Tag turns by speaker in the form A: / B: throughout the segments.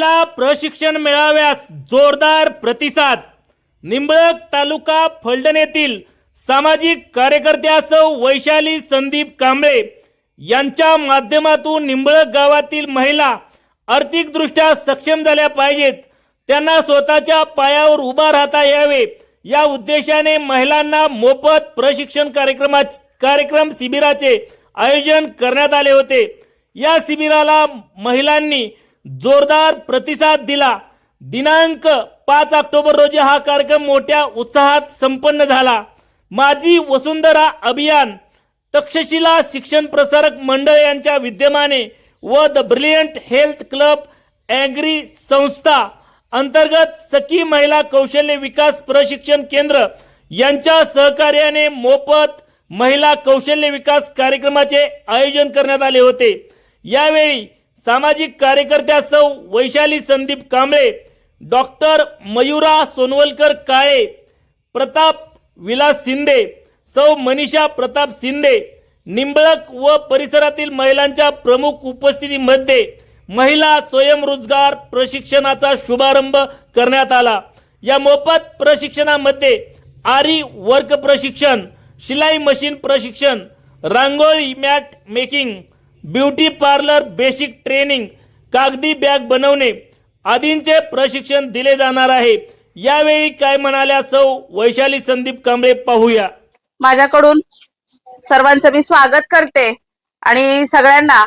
A: महिला प्रशिक्षण मेळाव्यास जोरदार प्रतिसाद. निंबळक तालुका फलटण येथील सामाजिक कार्यकर्त्यासह वैशाली संदीप कांबळे यांच्या माध्यमातून निंबळक गावातील महिला आर्थिकदृष्ट्या सक्षम झाल्या पाहिजेत. त्यांना स्वतःच्या पायावर उभा राहता यावे. या उद्देशाने महिलांना मोफत प्रशिक्षण कार्यक्रमा कार्यक्रम शिबिराचे आयोजन करण्यात आले होते. या शिबिराला महिलांनी जोरदार प्रतिसाद दिला. दिनांक पाच ऑक्टोबर रोजी हा कार्यक्रम मोठ्या उत्साहात संपन्न झाला. माझी वसुंधरा अभियान तक्षशिला शिक्षण प्रसारक मंडळ यांच्या विद्यमाने व the brilliant health club agri संस्था अंतर्गत सखी महिला कौशल्य विकास प्रशिक्षण केंद्र यांच्या सहकार्याने मोफत महिला कौशल्य विकास कार्यक्रमाचे आयोजन करण्यात आले होते. यावेळी सामाजिक कार्यकर्त्या सौ वैशाली संदीप कांबळे डॉक्टर मयुरा सोनवलकर काळे प्रताप विलास शिंदे सौ मनीषा प्रताप शिंदे निंबळक व परिसरातील महिलांच्या प्रमुख उपस्थितीमध्ये महिला स्वयंरोजगार प्रशिक्षणाचा शुभारंभ करण्यात आला. या मोफत प्रशिक्षणामध्ये आरी वर्क प्रशिक्षण शिलाई मशीन प्रशिक्षण rangoli mat making beauty parlour basic training कागदी बॅग बनवणे आदींचे प्रशिक्षण दिले जाणार आहे. यावेळी काय म्हणाल्या सौ वैशाली संदीप कांबळे पाहूया.
B: माझ्याकडून सर्वांचं मी स्वागत करते आणि सगळ्यांना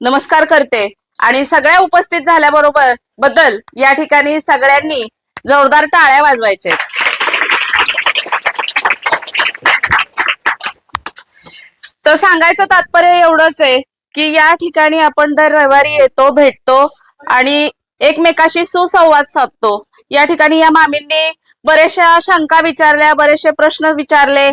B: नमस्कार करते. आणि सगळ्या उपस्थित झाल्याबरोबरबद्दल या ठिकाणी सगळ्यांनी जोरदार टाळ्या वाजवायचे. तर सांगायचं तात्पर्य एवढंच आहे की या ठिकाणी आपण दर रविवारी येतो भेटतो आणि एकमेकाशी सुसंवाद साधतो. या ठिकाणी या मामींनी बरेचशा शंका विचारल्या बरेचसे प्रश्न विचारले.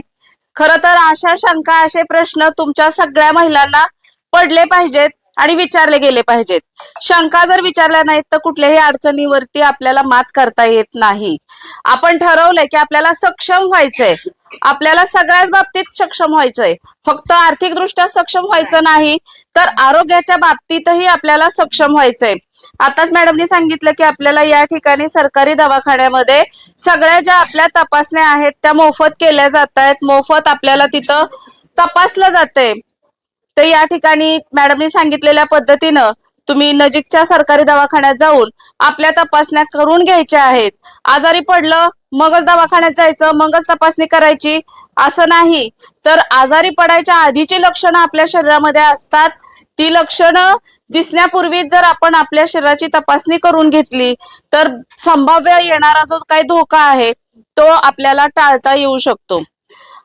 B: खर तर अशा शंका असे प्रश्न तुमच्या सगळ्या महिलांना पडले पाहिजेत आणि विचारले गेले पाहिजेत. शंका जर विचारल्या नाहीत तर कुठल्याही अडचणीवरती आपल्याला मात करता येत नाही. आपण ठरवलंय की आपल्याला सक्षम व्हायचंय. आपल्याला सगळ्याच बाबतीत सक्षम व्हायचंय. फक्त आर्थिकदृष्ट्या सक्षम व्हायचं नाही तर आरोग्याच्या बाबतीतही आपल्याला सक्षम व्हायचंय. आताच मॅडमनी सांगितलं की आपल्याला या ठिकाणी सरकारी दवाखान्यामध्ये सगळ्या ज्या आपल्या तपासण्या आहेत त्या मोफत केल्या जात आहेत. मोफत आपल्याला तिथं तपासलं जाते तर या ठिकाणी मॅडमनी सांगितलेल्या पद्धतीनं तुम्ही नजीकच्या सरकारी दवाखान्यात जाऊन आपल्या तपासण्या करून घ्यायच्या आहेत. आजारी पडलं मगच दवाखान्यात जायचं मगच तपासणी करायची असं नाही. तर आजारी पडायच्या आधीची लक्षणं आपल्या शरीरामध्ये असतात. ती लक्षणं दिसण्यापूर्वीच जर आपण आपल्या शरीराची तपासणी करून घेतली तर संभाव्य येणारा जो काही धोका आहे तो आपल्याला टाळता येऊ शकतो.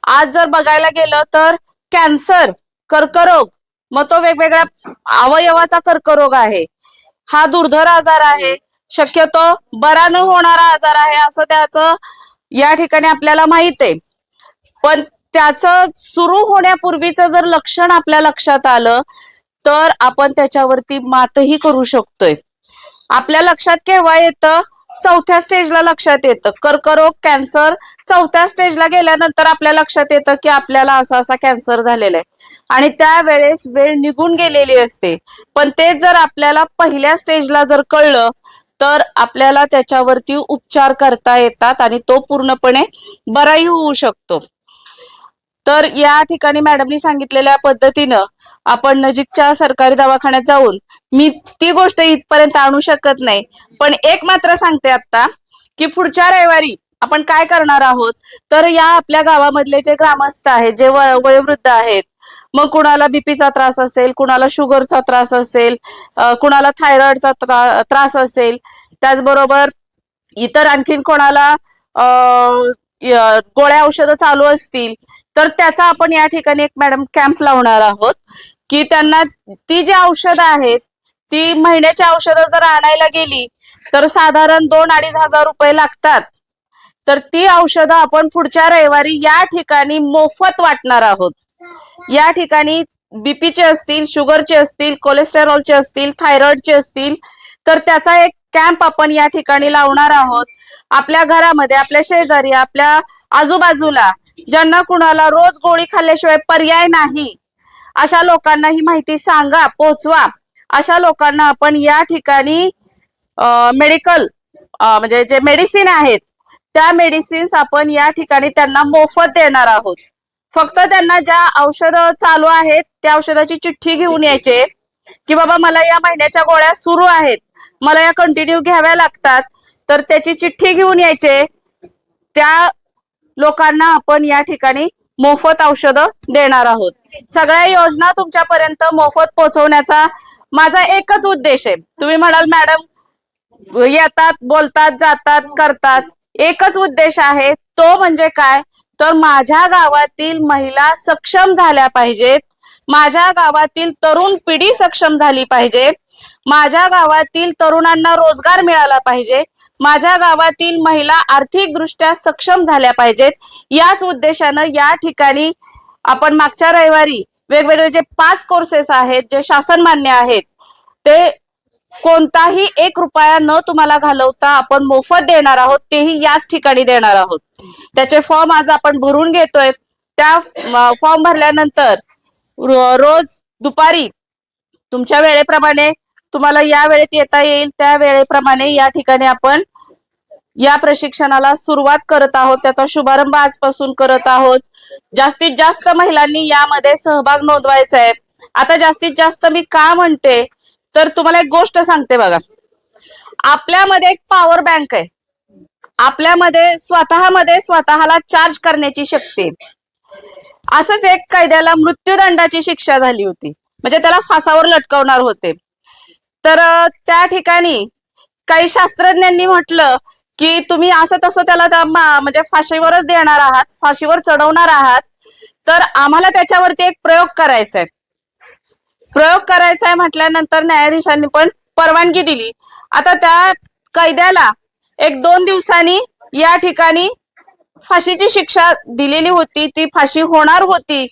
B: आज जर बघायला गेलं तर कॅन्सर कर्करोग मग तो वेगवेगळ्या अवयवाचा कर्करोग आहे. हा दुर्धर आजार आहे शक्यतो बरा न होणारा आजार आहे असं त्याचं या ठिकाणी आपल्याला माहीत आहे. पण त्याचं सुरू होण्यापूर्वीच जर लक्षण आपल्या लक्षात आलं तर आपण त्याच्यावरती मातही करू शकतोय. आपल्या लक्षात केव्हा येतं? चौथ्या स्टेजला लक्षात येतं. कर्करोग कॅन्सर चौथ्या स्टेजला गेल्यानंतर आपल्या लक्षात येतं की आपल्याला असा असा कॅन्सर झालेला आहे. आणि त्यावेळेस वेळ निघून गेलेली असते. पण तेच जर आपल्याला पहिल्या स्टेजला जर कळलं तर आपल्याला त्याच्यावरती उपचार करता येतात आणि तो पूर्णपणे बराही होऊ शकतो. तर या ठिकाणी मॅडमनी सांगितलेल्या पद्धतीनं आपण नजीकच्या सरकारी दवाखान्यात जाऊन मी ती गोष्ट इथपर्यंत आणू शकत नाही. पण एक मात्र सांगते आता की पुढच्या रविवारी आपण काय करणार आहोत? तर या आपल्या गावामधले जे ग्रामस्थ आहेत जे वयोवृद्ध आहेत मग कुणाला बीपीचा त्रास असेल कुणाला शुगरचा त्रास असेल कुणाला थायरॉइडचा त्रा- त्रास असेल त्याचबरोबर इतर आणखीन कोणाला गोळ्या औषधं चालू असतील तर त्याचा आपण या ठिकाणी एक मॅडम कॅम्प लावणार आहोत की त्यांना ती जी औषधं आहेत ती महिन्याची औषधं जर आणायला गेली तर साधारण दोन अडीच हजार रुपये लागतात. तर ती औषधं आपण पुढच्या रविवारी या ठिकाणी मोफत वाटणार आहोत. या ठिकाणी बीपीचे असतील शुगरचे असतील कोलेस्टेरॉलचे असतील थायरॉइडचे असतील तर त्याचा एक कॅम्प आपण या ठिकाणी लावणार आहोत. आपल्या घरामध्ये आपल्या शेजारी आपल्या आजूबाजूला ज्यांना कुणाला रोज गोळी खाल्ल्याशिवाय पर्याय नाही अशा लोकांना ही माहिती सांगा पोचवा. अशा लोकांना आपण या ठिकाणी मेडिकल म्हणजे जे मेडिसिन आहेत त्या मेडिसिन्स आपण या ठिकाणी त्यांना मोफत देणार आहोत. फक्त त्यांना ज्या औषधं चालू आहेत त्या औषधाची चिठ्ठी घेऊन यायचे की बाबा मला या महिन्याच्या गोळ्या सुरू आहेत मला या कंटिन्यू घ्याव्या लागतात. तर त्याची चिठ्ठी घेऊन यायचे. त्या लोकांना आपण या ठिकाणी मोफत औषधं देणार आहोत. सगळ्या योजना तुमच्यापर्यंत मोफत पोहोचवण्याचा माझा एकच उद्देश आहे. तुम्ही म्हणाल मॅडम येतात बोलतात जातात करतात. एकच उद्देश आहे तो म्हणजे काय? तर माझ्या गावातील महिला सक्षम झाल्या पाहिजेत. माझ्या गावातील तरुण पिढी सक्षम झाली पाहिजे. माझ्या गावातील तरुणांना रोजगार मिळाला पाहिजे. माझ्या गावातील महिला आर्थिकदृष्ट्या सक्षम झाल्या पाहिजेत. याच उद्देशानं या ठिकाणी आपण मागच्या रविवारी वेगवेगळे जे पाच कोर्सेस आहेत जे शासन मान्य आहेत ते कोणताही एक रुपया न तुम्हाला घालवता आपण मोफत देणार आहोत तेही याच ठिकाणी देणार आहोत. त्याचे फॉर्म आज आपण भरून घेतोय. त्या फॉर्म भरल्यानंतर रोज दुपारी तुमच्या वेळेप्रमाणे तुम्हाला या वेळेत येता येईल त्या वेळेप्रमाणे या ठिकाणी आपण या प्रशिक्षणाला सुरुवात करत आहोत. त्याचा शुभारंभ आजपासून करत आहोत. जास्तीत जास्त महिलांनी यामध्ये सहभाग नोंदवायचा आहे. आता जास्तीत जास्त मी का म्हणते? तर तुम्हाला एक गोष्ट सांगते बघा. आपल्यामध्ये एक पॉवर बँक आहे. आपल्यामध्ये स्वतःमध्ये स्वतःला चार्ज करण्याची शक्ती असंच एक कायद्याला मृत्यूदंडाची शिक्षा झाली होती. म्हणजे त्याला फासावर लटकवणार होते. तर त्या ठिकाणी काही शास्त्रज्ञांनी म्हटलं की तुम्ही असं तसं त्याला म्हणजे फाशीवरच देणार आहात फाशीवर चढवणार आहात. तर आम्हाला त्याच्यावरती एक प्रयोग करायचा आहे प्रयोग करायचा आहे म्हटल्यानंतर न्यायाधीशांनी पण परवानगी दिली. आता त्या कैद्याला एक दोन दिवसांनी या ठिकाणी फाशीची शिक्षा दिलेली होती. ती फाशी होणार होती.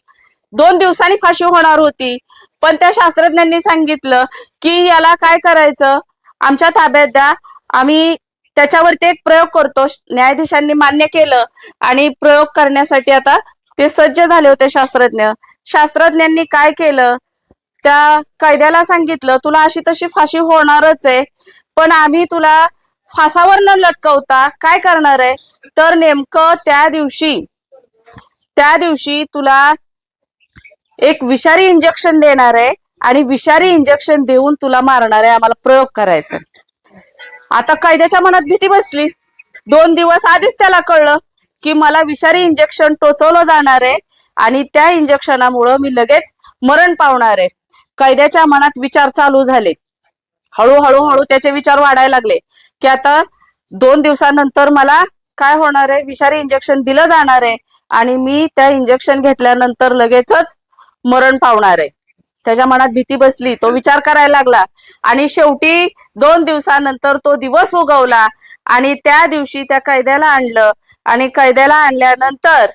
B: दोन दिवसांनी फाशी होणार होती. पण त्या शास्त्रज्ञांनी सांगितलं की याला काय करायचं? आमच्या ताब्यात द्या. आम्ही त्याच्यावरती एक प्रयोग करतो. न्यायाधीशांनी मान्य केलं आणि प्रयोग करण्यासाठी आता ते सज्ज झाले होते शास्त्रज्ञ. शास्त्रज्ञांनी काय केलं? त्या कायद्याला सांगितलं तुला अशी तशी फाशी होणारच आहे पण आम्ही तुला फासावर न लटकवता काय करणार आहे? तर नेमकं त्या दिवशी त्या दिवशी तुला एक विषारी इंजेक्शन देणार आहे आणि विषारी इंजेक्शन देऊन तुला मारणार आहे आम्हाला प्रयोग करायचा आता कैद्याच्या मनात भीती बसली. दोन दिवस आधीच त्याला कळलं की मला विषारी इंजेक्शन टोचवलं जाणार आहे आणि त्या इंजेक्शनामुळं मी लगेच मरण पावणार आहे. कैद्याच्या मनात विचार चालू झाले. हळूहळू हळू त्याचे विचार वाढायला लागले. की आता दोन दिवसानंतर मला काय होणार आहे? विषारी इंजेक्शन दिलं जाणार आहे आणि मी त्या इंजेक्शन घेतल्यानंतर लगेचच मरण पावणार आहे. त्याच्या मनात भीती बसली तो विचार करायला लागला. आणि शेवटी दोन दिवसानंतर तो दिवस उगवला आणि त्या दिवशी त्या कैद्याला आणलं आणि कैद्याला आणल्यानंतर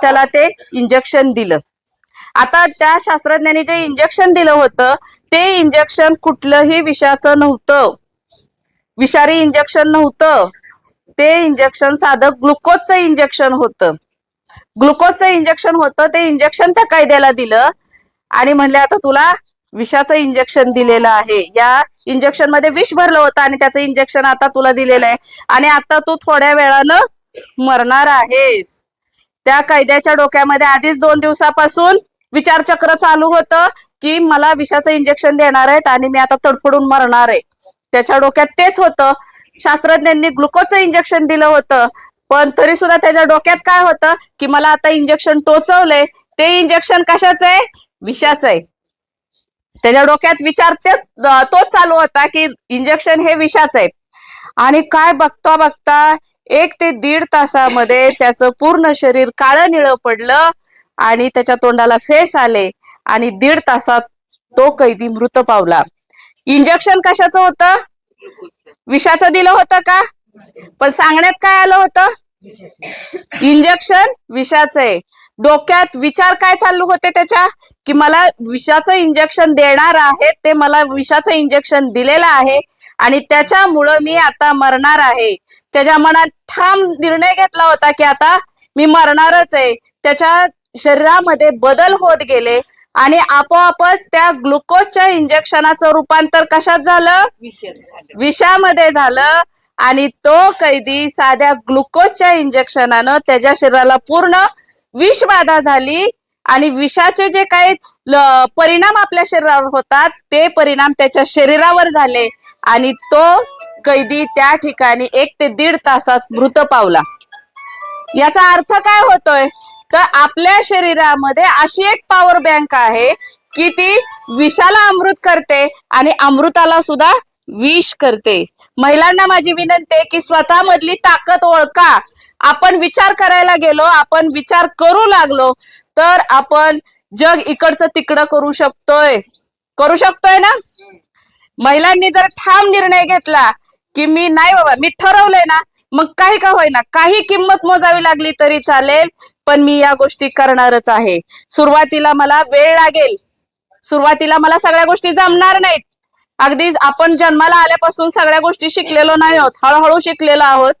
B: त्याला ते इंजेक्शन दिलं. आता त्या शास्त्रज्ञांनी जे इंजेक्शन दिलं होतं ते इंजेक्शन कुठलंही विषाचं नव्हतं. विषारी इंजेक्शन नव्हतं. ते इंजेक्शन साधं ग्लुकोजचं इंजेक्शन होतं. ग्लुकोजचं इंजेक्शन होतं ते इंजेक्शन त्या कायद्याला दिलं. आणि म्हणले आता तुला विषाचं इंजेक्शन दिलेलं आहे. या इंजेक्शनमध्ये विष भरलं होतं आणि त्याचं इंजेक्शन आता तुला दिलेलं आहे. आणि आता तू थोड्या वेळानं मरणार आहेस. त्या कैद्याच्या डोक्यामध्ये आधीच दोन दिवसापासून विचारचक्र चालू होतं की मला विषाचं इंजेक्शन देणार आहेत आणि मी आता तडफडून मरणार आहे. त्याच्या डोक्यात तेच होतं. शास्त्रज्ञांनी ग्लुकोजचं इंजेक्शन दिलं होतं. पण तरी सुद्धा त्याच्या डोक्यात काय होतं की मला आता इंजेक्शन टोचवलंय. ते इंजेक्शन कशाचं आहे? विषाचं आहे. त्याच्या डोक्यात विचार ते तोच चालू होता की इंजेक्शन हे विषाचं आहे. आणि काय बघता बघता एक ते दीड तासामध्ये त्याचं पूर्ण शरीर काळं निळं पडलं. आणि त्याच्या तोंडाला फेस आले आणि दीड तासात तो कैदी मृत पावला. इंजेक्शन कशाचं होतं? विषाचं दिलं होतं का? पण सांगण्यात काय आलं होतं? इंजेक्शन विषाचं आहे डोक्यात विचार काय चालू होते त्याच्या? की मला विषाचं इंजेक्शन देणार आहे ते मला विषाचं इंजेक्शन दिलेलं आहे आणि त्याच्यामुळं मी आता मरणार आहे. त्याच्या मनात ठाम निर्णय घेतला होता की आता मी मरणारच आहे. त्याच्या शरीरामध्ये बदल होत गेले आणि आपोआपच त्या ग्लुकोजच्या इंजेक्शनाचं रूपांतर कशात झालं? विषामध्ये झालं. आणि तो कैदी साध्या ग्लुकोजच्या इंजेक्शनानं त्याच्या शरीराला पूर्ण विषबाधा झाली. आणि विषाचे जे काही परिणाम आपल्या शरीरावर होतात ते परिणाम त्याच्या शरीरावर झाले. आणि तो कैदी त्या ठिकाणी एक ते दीड तासात मृत पावला. याचा अर्थ काय होतोय? तर आपल्या शरीरामध्ये अशी एक पॉवर बँक आहे की ती विषाला अमृत करते आणि अमृताला सुद्धा विष करते. महिलांना माझी विनंती आहे की स्वतःमधली ताकद ओळखा. आपण विचार करायला गेलो आपण विचार करू लागलो तर आपण जग इकडचं तिकडं करू शकतोय. करू शकतोय ना? महिलांनी जर ठाम निर्णय घेतला की मी नाही बाबा मी ठरवलंय ना मग काही का होईना काही किंमत मोजावी लागली तरी चालेल पण मी या गोष्टी करणारच आहे. सुरुवातीला मला वेळ लागेल. सुरुवातीला मला सगळ्या गोष्टी जमणार नाहीत. अगदी आपण जन्माला आल्यापासून सगळ्या गोष्टी शिकलेलो नाही आहोत हळूहळू शिकलेलो आहोत.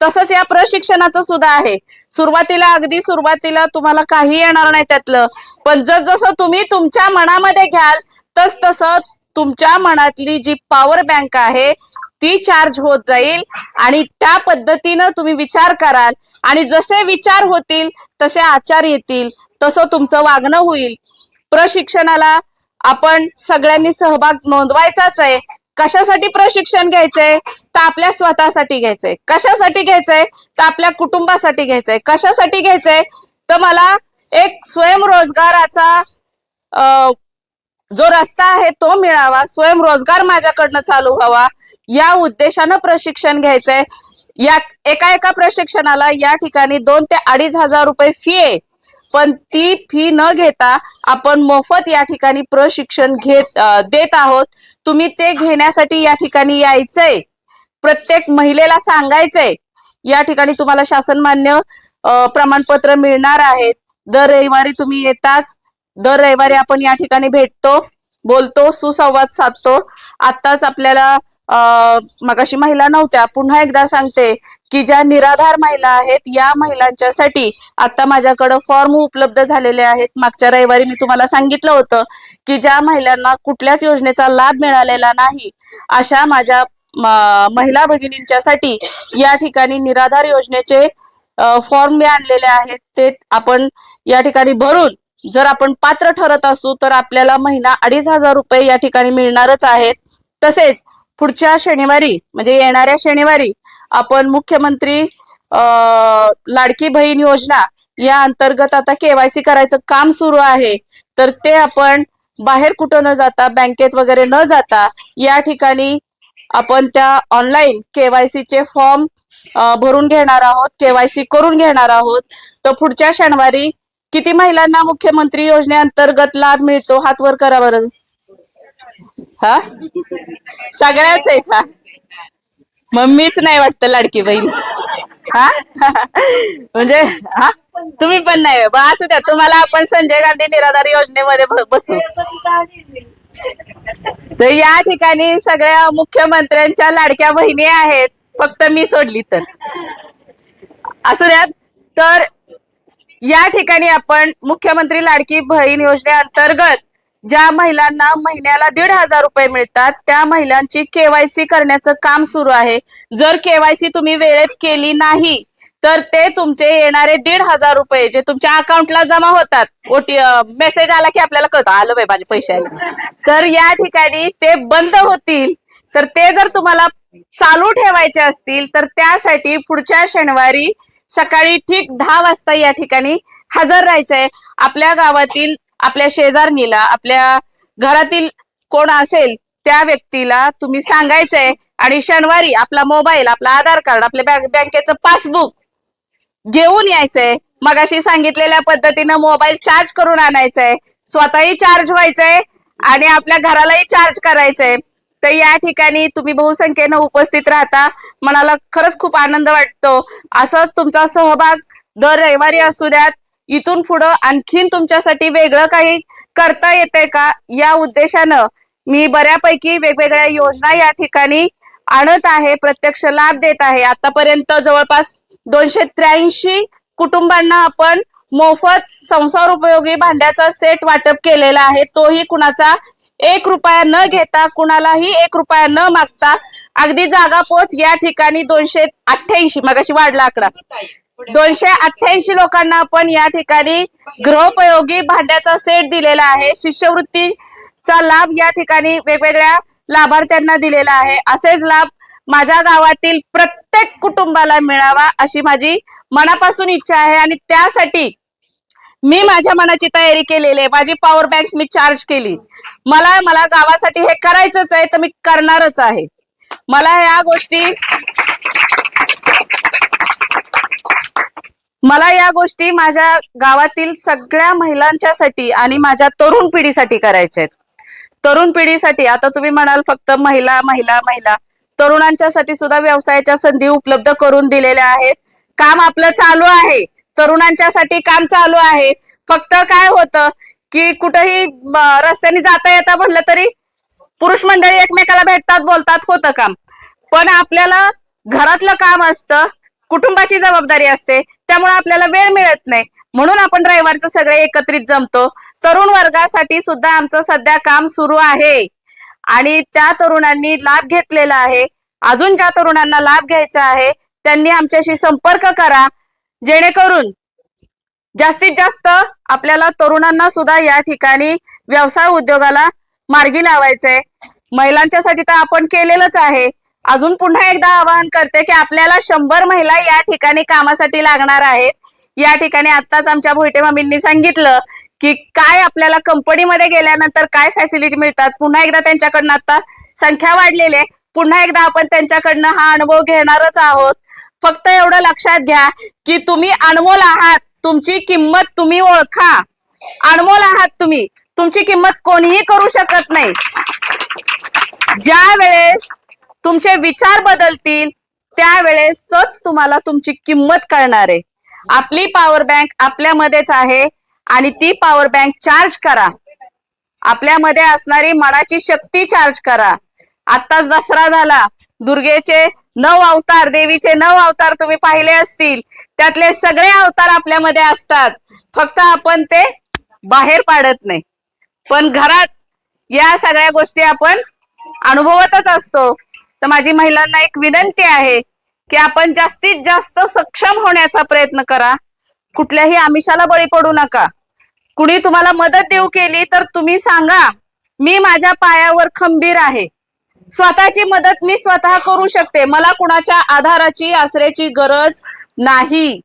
B: तसंच या प्रशिक्षणाचं सुद्धा आहे. सुरुवातीला अगदी सुरुवातीला तुम्हाला काही येणार नाही त्यातलं. पण जसं तुम्ही तुमच्या मनामध्ये घ्याल तस तसं तुमच्या मनातली जी पॉवर बँक आहे ती चार्ज होत जाईल आणि त्या पद्धतीनं तुम्ही विचार कराल. आणि जसे विचार होतील तसे आचार येतील तसं तुमचं वागणं होईल. प्रशिक्षणाला आपण सगळ्यांनी सहभाग नोंदवायचाच आहे. कशासाठी प्रशिक्षण घ्यायचंय? तर आपल्या स्वतःसाठी घ्यायचंय. कशासाठी घ्यायचंय? तर आपल्या कुटुंबासाठी घ्यायचंय. कशासाठी घ्यायचंय? तर मला एक स्वयंरोजगाराचा जो रस्ता आहे तो मिळावा स्वयंरोजगार माझ्याकडनं चालू व्हावा या उद्देशानं प्रशिक्षण घ्यायचंय. या एका एका प्रशिक्षणाला या ठिकाणी दोन ते अडीच हजार रुपये फी आहे. पण ती फी न घेता आपण मोफत या ठिकाणी प्रशिक्षण घेत देत आहोत. तुम्ही ते घेण्यासाठी या ठिकाणी यायचंय. प्रत्येक महिलेला सांगायचंय. या ठिकाणी तुम्हाला शासनमान्य प्रमाणपत्र मिळणार आहेत. दर रविवारी तुम्ही येताच दर रविवारी आपण या ठिकाणी भेटतो बोलतो सुसंवाद साधतो. आत्ताच आपल्याला मगाशी महिला नव्हत्या पुन्हा एकदा सांगते की ज्या निराधार महिला आहेत या महिलांच्यासाठी आता माझ्याकडं फॉर्म उपलब्ध झालेले आहेत. मागच्या रविवारी मी तुम्हाला सांगितलं होतं की ज्या महिलांना कुठल्याच योजनेचा लाभ मिळालेला नाही अशा माझ्या महिला भगिनींच्यासाठी या ठिकाणी निराधार योजनेचे फॉर्म मी आणलेले आहेत. ते आपण या ठिकाणी भरून जर आपण पात्र ठरत असू तर आपल्याला महिना अडीच हजार रुपये या ठिकाणी मिळणारच आहेत. तसेच पुढच्या शनिवारी म्हणजे येणाऱ्या शनिवारी आपण मुख्यमंत्री लाडकी बहीण योजना या अंतर्गत आता केवायसी करायचं काम सुरू आहे. तर ते आपण बाहेर कुठं न जाता बँकेत वगैरे न जाता या ठिकाणी आपण त्या ऑनलाईन केवायसीचे फॉर्म भरून घेणार आहोत केवायसी करून घेणार आहोत. तर पुढच्या शनिवारी किती महिलांना मुख्यमंत्री योजनेअंतर्गत लाभ मिळतो? हात वर करा बरं. हा? सगळ्याच आहे का मम्मीच नाही वाटतं लाडकी बहीण. हा? म्हणजे हा? तुम्ही पण नाही. बा असू द्या. तुम्हाला आपण संजय गांधी निराधार योजनेमध्ये बसू. तर या ठिकाणी सगळ्या मुख्यमंत्र्यांच्या लाडक्या बहिणी आहेत. फक्त मी सोडली तर. असू द्या. तर या ठिकाणी आपण मुख्यमंत्री लाडकी बहीण योजनेअंतर्गत ज्या महिलांना महिन्याला दीड हजार रुपये मिळतात त्या महिलांची केवायसी करण्याचं काम सुरू आहे. जर केवायसी तुम्ही वेळेत केली नाही तर ते तुमचे येणारे दीड हजार रुपये जे तुमच्या अकाउंटला जमा होतात ओटी मेसेज आला की आपल्याला कळतो आलं बाई माझे पैसे आले तर या ठिकाणी ते बंद होतील. तर ते जर तुम्हाला चालू ठेवायचे असतील तर त्यासाठी पुढच्या शनिवारी सकाळी ठीक दहा वाजता या ठिकाणी हजर राहायचंय. आपल्या गावातील आपल्या शेजारणीला आपल्या घरातील कोण असेल त्या व्यक्तीला तुम्ही सांगायचंय. आणि शनिवारी आपला मोबाईल आपला आधार कार्ड आपल्या बँकेचं पासबुक घेऊन यायचंय. मगाशी सांगितलेल्या पद्धतीनं मोबाईल चार्ज करून आणायचंय. स्वतःही चार्ज व्हायचंय आणि आपल्या घरालाही चार्ज करायचंय. तर या ठिकाणी तुम्ही बहुसंख्येनं उपस्थित राहता. मनाला खरंच खूप आनंद वाटतो. असाच तुमचा सहभाग दर रविवारी असू द्यात. इथून पुढं आणखीन तुमच्यासाठी वेगळं काही करता येतंय का? या उद्देशानं मी बऱ्यापैकी वेगवेगळ्या योजना या ठिकाणी आणत आहे. प्रत्यक्ष लाभ देत आहे. आतापर्यंत जवळपास दोनशे त्र्याऐंशी कुटुंबांना आपण मोफत संसार उपयोगी भांड्याचा सेट वाटप केलेला आहे. तोही कुणाचा एक रुपया न घेता कुणालाही एक रुपया न मागता अगदी जागा पोच या ठिकाणी दोनशे अठ्ठ्याऐंशी मगाशी वाढला आकडा. दोनशे अठ्ठ्याऐंशी लोकांना आपण या ठिकाणी गृहोपयोगी भांड्याचा सेट दिलेला आहे. शिष्यवृत्तीचा लाभ या ठिकाणी वेगवेगळ्या लाभार्थ्यांना दिलेला आहे. असेच लाभ माझ्या गावातील प्रत्येक कुटुंबाला मिळावा अशी माझी मनापासून इच्छा आहे आणि त्यासाठी मी माझ्या मनाची तयारी केलेली आहे. माझी पॉवर बँक मी चार्ज केली. मला मला गावासाठी हे करायचंच आहे तर मी करणारच आहे. मला या गोष्टी मला या गोष्टी माझ्या गावातील सगळ्या महिलांच्यासाठी आणि माझ्या तरुण पिढीसाठी करायच्या आहेत. तरुण पिढीसाठी आता तुम्ही म्हणाल फक्त महिला महिला महिला. तरुणांच्यासाठी सुद्धा व्यवसायाच्या संधी उपलब्ध करून दिलेल्या आहेत. काम आपलं चालू आहे. तरुणांच्यासाठी काम चालू आहे. फक्त काय होतं की कुठेही रस्त्याने जाता येता म्हटलं तरी पुरुष मंडळी एकमेकाला भेटतात बोलतात होतं काम. पण आपल्याला घरातलं काम असतं कुटुंबाची जबाबदारी असते त्यामुळे आपल्याला वेळ मिळत नाही. म्हणून आपण रविवारचं सगळे एकत्रित जमतो. तरुण वर्गासाठी सुद्धा आमचं सध्या काम सुरू आहे. आणि त्या तरुणांनी लाभ घेतलेला आहे. अजून ज्या तरुणांना लाभ घ्यायचा आहे त्यांनी आमच्याशी संपर्क करा. जेणेकरून जास्तीत जास्त आपल्याला तरुणांना सुद्धा या ठिकाणी व्यवसाय उद्योगाला मार्गी लावायचंय. महिलांच्यासाठी तर आपण केलेलंच आहे. अजून पुन्हा एकदा आवाहन करते की आपल्याला शंभर महिला या ठिकाणी कामासाठी लागणार आहेत. या ठिकाणी आताच आमच्या भोईटे मामींनी सांगितलं की काय आपल्याला कंपनीमध्ये गेल्यानंतर काय फॅसिलिटी मिळतात? पुन्हा एकदा त्यांच्याकडनं आता संख्या वाढलेली आहे. पुन्हा एकदा आपण त्यांच्याकडनं हा अनुभव घेणारच आहोत. फक्त एवढं लक्षात घ्या की तुम्ही अनमोल आहात तुमची किंमत तुम्ही ओळखा. अनमोल आहात तुम्ही तुमची किंमत कोणीही करू शकत नाही. ज्या वेळेस तुमचे विचार बदलतील त्यावेळेसच तुम्हाला तुमची किंमत कळणार आहे. आपली पॉवर बँक आपल्यामध्येच आहे आणि ती पॉवर बँक चार्ज करा. आपल्यामध्ये असणारी मनाची शक्ती चार्ज करा. आत्ताच दसरा झाला. दुर्गेचे नऊ अवतार देवीचे नऊ अवतार तुम्ही पाहिले असतील. त्यातले सगळे अवतार आपल्यामध्ये असतात. फक्त आपण ते बाहेर पाडत नाही. पण घरात या सगळ्या गोष्टी आपण अनुभवतच असतो. तर माझी महिलांना एक विनंती आहे की आपण जास्तीत जास्त सक्षम होण्याचा प्रयत्न करा. कुठल्याही आमिषाला बळी पडू नका. कुणी तुम्हाला मदत देऊ केली तर तुम्ही सांगा मी माझ्या पायावर खंबीर आहे. स्वतःची मदत मी स्वतः करू शकते. मला कुणाच्या आधाराची आसऱ्याची गरज नाही.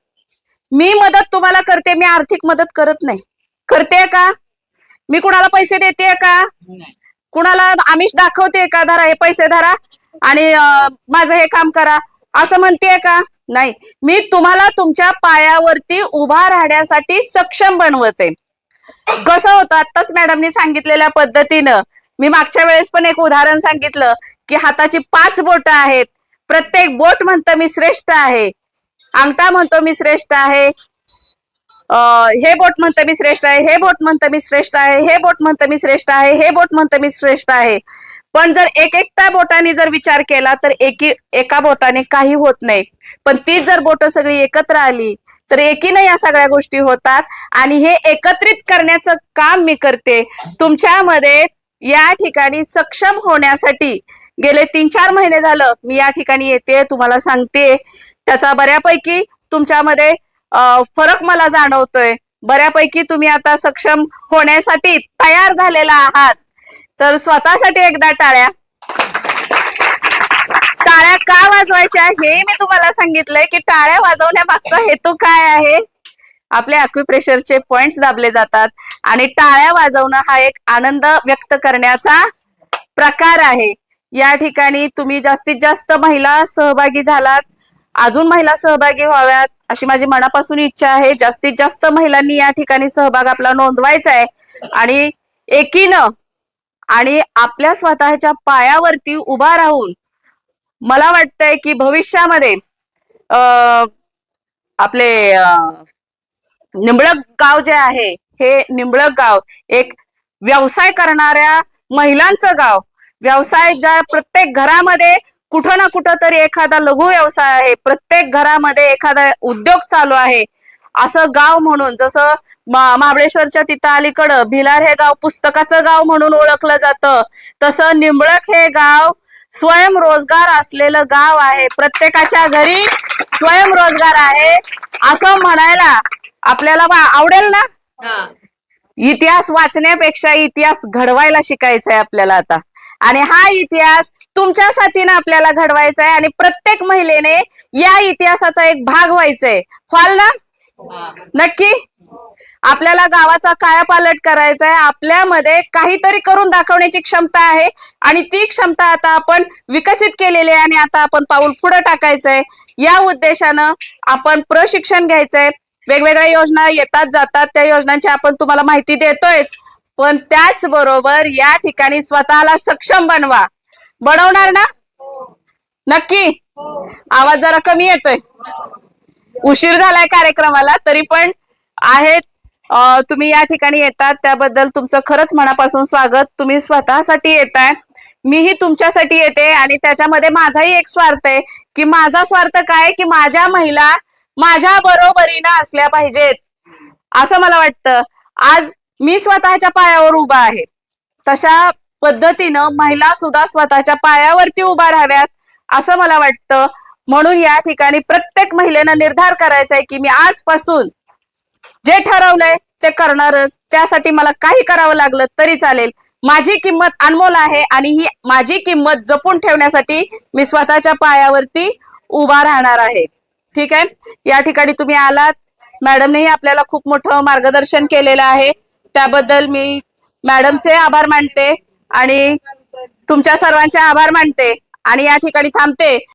B: मी मदत तुम्हाला करते मी आर्थिक मदत करत नाही. करते का? मी कुणाला पैसे देते का? कुणाला आमिष दाखवते का? धरा हे पैसे धरा आणि माझं हे काम करा. असं म्हणते का? नाही. मी तुम्हाला तुमच्या पायावरती उभा राहण्यासाठी सक्षम बनवते. कसं होतं? आत्ताच मॅडमनी सांगितलेल्या पद्धतीनं. मी मागच्या वेळेस पण एक उदाहरण सांगितलं की हाताची पाच बोट आहेत. प्रत्येक बोट म्हणतं मी श्रेष्ठ आहे. अंगठा म्हणतो मी श्रेष्ठ आहे. हे बोट म्हणतं मी श्रेष्ठ आहे. हे बोट म्हणतं मी श्रेष्ठ आहे. हे बोट म्हणतं मी श्रेष्ठ आहे. हे बोट म्हणतं मी श्रेष्ठ आहे. पण जर एक एकटा बोटाने जर विचार केला तर एकी एका बोटाने काही होत नाही. पण तीच जर बोट सगळी एकत्र आली तर एकीनं या सगळ्या गोष्टी होतात. आणि हे एकत्रित करण्याचं काम मी करते. तुमच्यामध्ये या ठिकाणी सक्षम होण्यासाठी गेले तीन चार महिने झालं मी या ठिकाणी येते तुम्हाला सांगते. त्याचा बऱ्यापैकी तुमच्यामध्ये फरक मला जाणवतोय. बऱ्यापैकी तुम्ही आता सक्षम होण्यासाठी तयार झालेला आहात. तर स्वतःसाठी एकदा टाळ्या. टाळ्या का वाजवायच्या हे मी तुम्हाला सांगितलंय की टाळ्या वाजवण्यामागचा हेतू काय आहे? आपले अक्युप्रेशरचे पॉइंट्स दाबले जातात. आणि टाळ्या वाजवणं हा एक आनंद व्यक्त करण्याचा प्रकार आहे. या ठिकाणी तुम्ही जास्तीत जास्त महिला सहभागी झालात. अजून महिला सहभागी व्हाव्यात अशी माझी मनापासून इच्छा आहे. जास्तीत जास्त महिलांनी या ठिकाणी सहभाग आपला नोंदवायचा आहे. आणि एकीनं आणि आपल्या स्वतःच्या पायावरती उभा राहून मला वाटतंय की भविष्यामध्ये आपले निंबळक गाव जे आहे हे निंबळक गाव एक व्यवसाय करणाऱ्या महिलांचं गाव. व्यवसाय ज्या प्रत्येक घरामध्ये कुठं ना कुठं तरी एखादा लघु व्यवसाय आहे प्रत्येक घरामध्ये एखादा उद्योग चालू आहे. असं गाव म्हणून जसं महाबळेश्वरच्या तिथं अलीकडं भिलार हे गाव पुस्तकाचं गाव म्हणून ओळखलं जातं तसं निंबळक हे गाव स्वयंरोजगार असलेलं गाव आहे. प्रत्येकाच्या घरी स्वयंरोजगार आहे असं म्हणायला आपल्याला आवडेल ना? इतिहास वाचण्यापेक्षा इतिहास घडवायला शिकायचा आहे आपल्याला आता. आणि हा इतिहास तुमच्या साथीनं आपल्याला घडवायचा आहे आणि प्रत्येक महिलेने या इतिहासाचा एक भाग व्हायचंय. व्हाल ना? नक्की? आपल्याला गावाचा कायापालट करायचा आहे आपल्यामध्ये काहीतरी करून दाखवण्याची क्षमता आहे आणि ती क्षमता आता आपण विकसित केलेली आहे आणि आता आपण पाऊल पुढे टाकायचंय. या उद्देशानं आपण प्रशिक्षण घ्यायचंय. वेगवेगळ्या योजना येतात जातात. त्या योजनांची आपण तुम्हाला माहिती देतोयच. पण त्याचबरोबर या ठिकाणी स्वतःला सक्षम बनवा. बनवणार ना? नक्की? आवाज जरा कमी येतोय. उशीर झालाय कार्यक्रमाला तरी पण आहेत. तुम्ही या ठिकाणी येतात. त्याबद्दल तुमचं खरंच मनापासून स्वागत. तुम्ही स्वतःसाठी येताय. मीही तुमच्यासाठी येते आणि त्याच्यामध्ये माझाही एक स्वार्थ आहे की माझा स्वार्थ काय? की माझ्या महिला माझ्या बरोबरीनं असल्या पाहिजेत. असं मला वाटतं. आज मी स्वतःच्या पायावर उभा आहे. तशा पद्धतीनं महिला सुद्धा स्वतःच्या पायावरती उभा राहाव्यात असं मला वाटतं. म्हणून या ठिकाणी प्रत्येक महिलेनं निर्धार करायचा आहे की मी आजपासून जे ठरवलंय ते करणारच. त्यासाठी मला काही करावं लागलं तरी चालेल. माझी किंमत अनमोल आहे आणि ही माझी किंमत जपून ठेवण्यासाठी मी स्वतःच्या पायावरती उभा राहणार आहे. ठीक आहे? या ठिकाणी तुम्ही आलात. मॅडमनेही आपल्याला खूप मोठं मार्गदर्शन केलेलं आहे. त्याबद्दल मी मॅडमचे आभार मानते आणि तुमच्या सर्वांचे आभार मानते आणि या ठिकाणी थांबते.